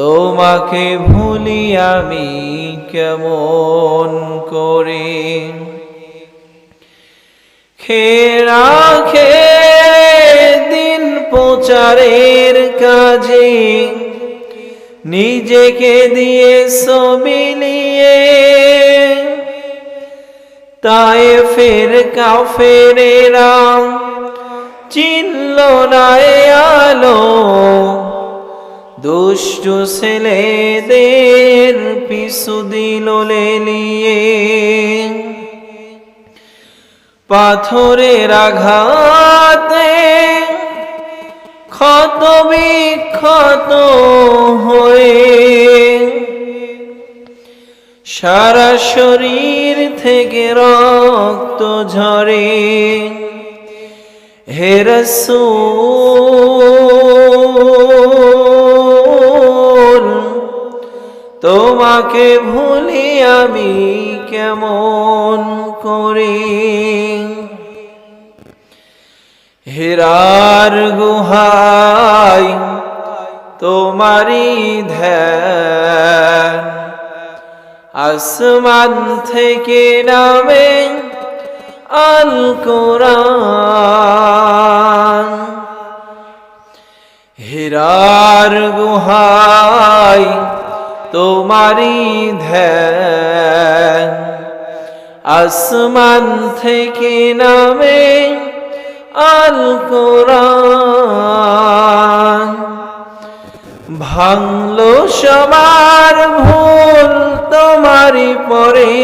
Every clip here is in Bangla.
তোমাকে ভুলি আমি কেমন করে? খেরা খে দিন প্রচারের কাজে, নিজেকে দিয়ে সবিলিয়ে তাই ফের কাফেরেরা চিনল না আলো দুষ্টু ছেলেদের পিছু দিল লেলিয়ে। পাথরের আঘাতে ক্ষত বিক্ষত হয়ে সারা শরীর থেকে রক্ত ঝরে। হে তোমাকে ভুলি আমি কেমন করে? হেরার গুহায় তোমারি ধ্যান। আসমান থেকে নামে আল কোরআন। হেরার গুহায় তোমারি ধ্যান। আসমান থেকে নামে আল কোরআন। ভাঙলো সবার ভুল তোমারই পরে।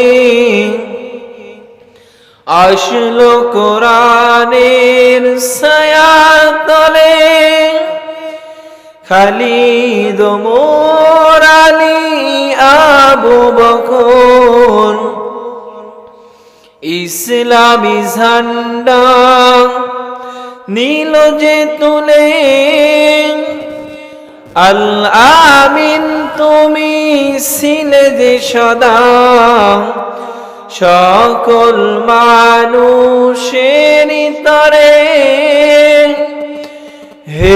আসলো কোরআনের ছায়া তলে খালিদ মোরালি আবু বকর। ইসলামী ঝান্ডা নীল যে তুলে। আল আমিন, তুমি ছিলে যে সদা। সকল মানুষের তরে। হে